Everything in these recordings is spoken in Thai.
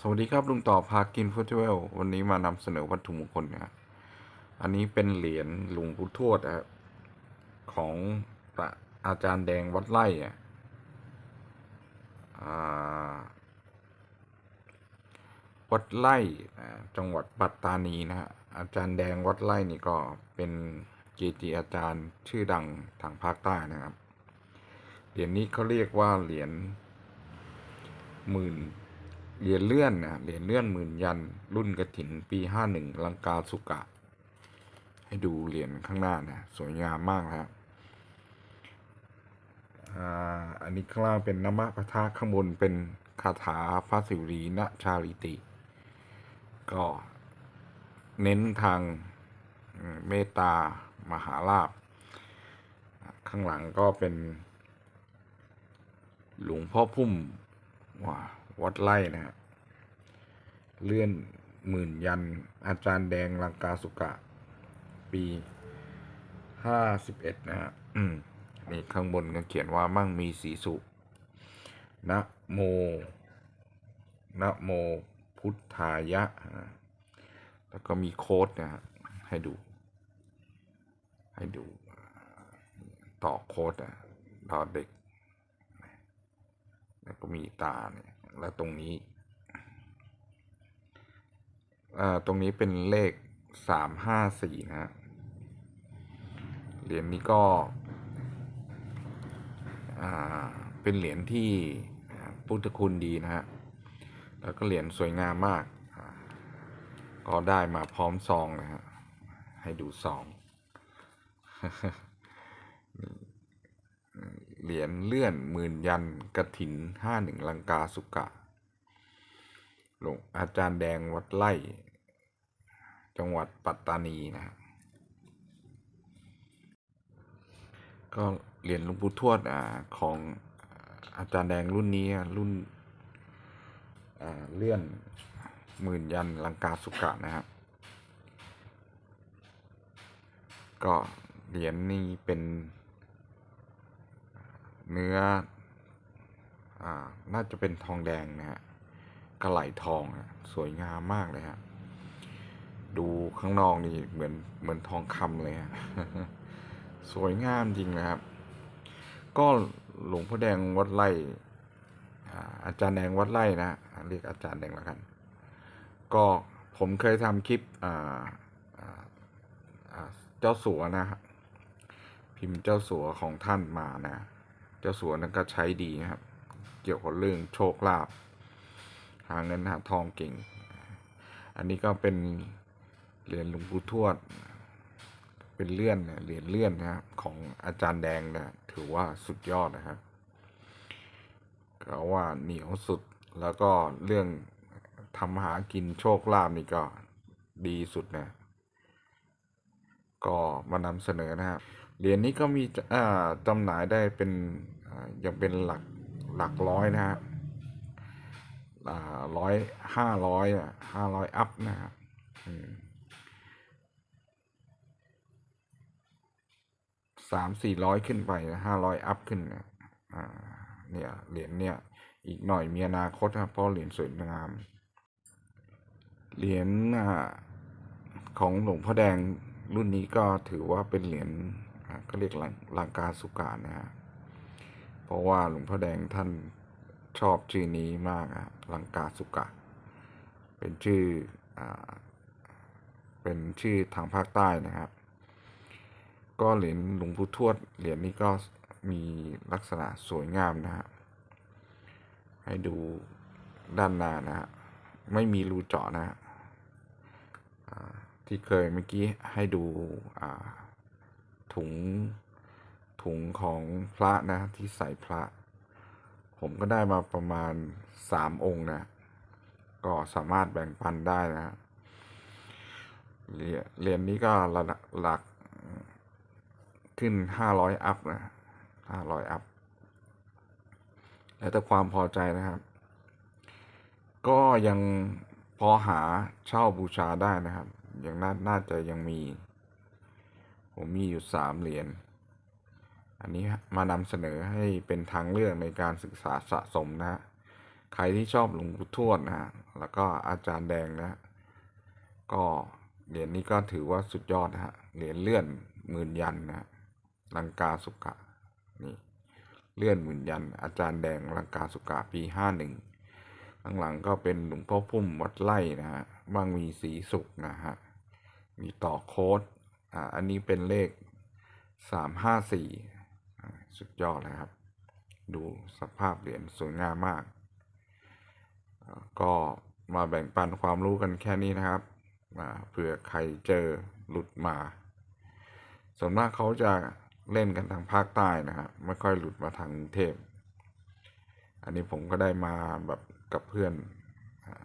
สวัสดีครับลุงต่อพากินฟู้ดเวลวันนี้มานำเสนอวัตถุมงคลนะครับอันนี้เป็นเหรียญหลวงปู่ทวดนะครับของพระอาจารย์แดงวัดไร่อะอ่าวัดไร่จังหวัดปัตตานีนะฮะอาจารย์แดงวัดไร่นี่ก็เป็นเกจิอาจารย์ชื่อดังทางภาคใต้นะครับเหรียญนี้เขาเรียกว่าเหรียญหมื่น เหรียญเลื่อนนะเหรียญเลื่อนหมื่นยัน รุ่นกระถินปีห้าหนึ่งลังกาสุกะ ให้ดูเหรียญข้างหน้านะสวยงามมากนะครับอันนี้ข้างล่างเป็นนมะพระธาข้างบนเป็นคาถาพระสิรีณชาลิติ ก็เน้นทางเมตตามหาลาภข้างหลังก็เป็น หลวงพ่อพุ่มว่า วัดไร่นะฮะเลื่อนหมื่นยัน อาจารย์แดงลังกาสุกะ ปีห้าสิบเอ็ดนะฮะอืมนี่ข้างบนก็เขียนว่ามั่งมีสีสุนะโมนะโมพุทธายะ แล้วก็มีโค้ดนะฮะให้ดู ให้ดู ต่อโค้ดอะดอเด็ก แล้วก็มีตาเนี่ย แล้วตรงนี้อ่าตรงนี้เป็นเลขสามห้าสี่นะฮะเหรียญนี้ก็อ่าเป็นเหรียญที่พุทธคุณดีนะฮะ แล้วก็เหรียญสวยงามมาก ก็ได้มาพร้อมซองนะฮะ ให้ดูซอง เหรียญเลื่อนหมื่นยันกระถินห้าหนึ่งลังกาสุกะ หลวงอาจารย์แดงวัดไร่จังหวัดปัตตานีนะฮะก็เหรียญหลวงปู่ทวดอ่าของอาจารย์แดงรุ่นนี้รุ่นอ่าเลื่อนหมื่นยันลังกาสุกะนะฮะก็เหรียญนี้เป็น เนื้ออ่าน่าจะเป็นทองแดงนะฮะกระไหลทองอะสวยงามมากเลยฮะดูข้างนอกนี่เหมือนเหมือนทองคำเลยฮะสวยงามจริงนะครับ ก็หลวงพ่อแดงวัดไร่อาจารย์แดงวัดไร่นะเรียกอาจารย์แดงแล้วกัน ก็ผมเคยทำคลิปเจ้าสัวนะฮะพิมพ์เจ้าสัวของท่านมานะ จ้าสัวนั้นก็ใช้ดีนะครับ เกี่ยวกับเรื่องโชคลาภหาเงินหาทองเก่ง อันนี้ก็เป็นเหรียญหลวงปู่ทวด เป็นเลื่อนเหรียญเลื่อนนะครับของอาจารย์แดงนะถือว่าสุดยอดนะครับก็ว่าเหนียวสุดแล้วก็เรื่องทำหากินโชคลาภนี่ก็ดีสุดนะก็มานำเสนอนะครับเหรียญนี้ก็มีจะอ่าจำหน่ายได้เป็น ยังเป็นหลักหลักร้อยนะฮะร้อยห้าร้อยอะห้าร้อยอัพนะครับสามสี่ร้อยขึ้นไปห้าร้อยอัพขึ้นอ่าเนี่ยเหรียญเนี่ย อีกหน่อยมีอนาคตครับเพราะเหรียญสวยงาม เหรียญของหลวงพ่อแดงรุ่นนี้ก็ถือว่าเป็นเหรียญอ่าก็เรียกลังลังกาสุกานะฮะ เพราะว่าหลวงพ่อแดงท่านชอบชื่อนี้มากอะลังกาสุกะ เป็นชื่ออเป็นชื่อทางภาคใต้นะครับ ก็เหรียญหลวงปู่ทวดเหรียญนี้ก็มีลักษณะสวยงามนะฮะให้ดูด้านหน้านะฮะไม่มีรูเจาะนะฮะที่เคยเมื่อกี้ให้ดูถุง ถุงของพระนะ ที่ใส่พระ ผมก็ได้มาประมาณสามองค์นะ ก็สามารถแบ่งปันได้นะเหรียญเหรียญนี้ก็ระดับหลักขึ้นห้าร้อยอัพนะห้าร้อยอัพ แล้วแต่ความพอใจนะครับ ก็ยังพอหาเช่าบูชาได้นะครับ ยังน่าน่าจะยังมี ผมมีอยู่สามเหรียญ อันนี้มานำเสนอให้เป็นทางเลือกในการศึกษาสะสมนะฮะใครที่ชอบหลวงปู่ทวดนะฮะแล้วก็อาจารย์แดงนะก็เหรียญนี้ก็ถือว่าสุดยอดนะฮะเหรียญเลื่อนหมื่นยันนะลังกาสุกะนี่เลื่อนหมื่นยัน อาจารย์แดงลังกาสุกะปีห้าหนึ่งข้างหลังก็เป็นหลวงพ่อพุ่มวัดไร่นะฮะบางมีสีสุกนะฮะมีต่อโค้ดอ่าอันนี้เป็นเลขสามห้าสี่ สุดยอดเลยครับ ดูสภาพเหรียญสวยงามมาก ก็มาแบ่งปันความรู้กันแค่นี้นะครับเผื่อใครเจอหลุดมา ส่วนมากเขาจะเล่นกันทางภาคใต้นะครับไม่ค่อยหลุดมาทางกรุงเทพอันนี้ผมก็ได้มาแบบกับเพื่อนอ่า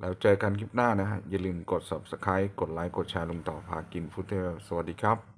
แล้วเจอกันคลิปหน้านะฮะอย่าลืมกด subscribe กดไลค์ กดแชร์ลุงต่อพากินฟุตเทลสวัสดีครับ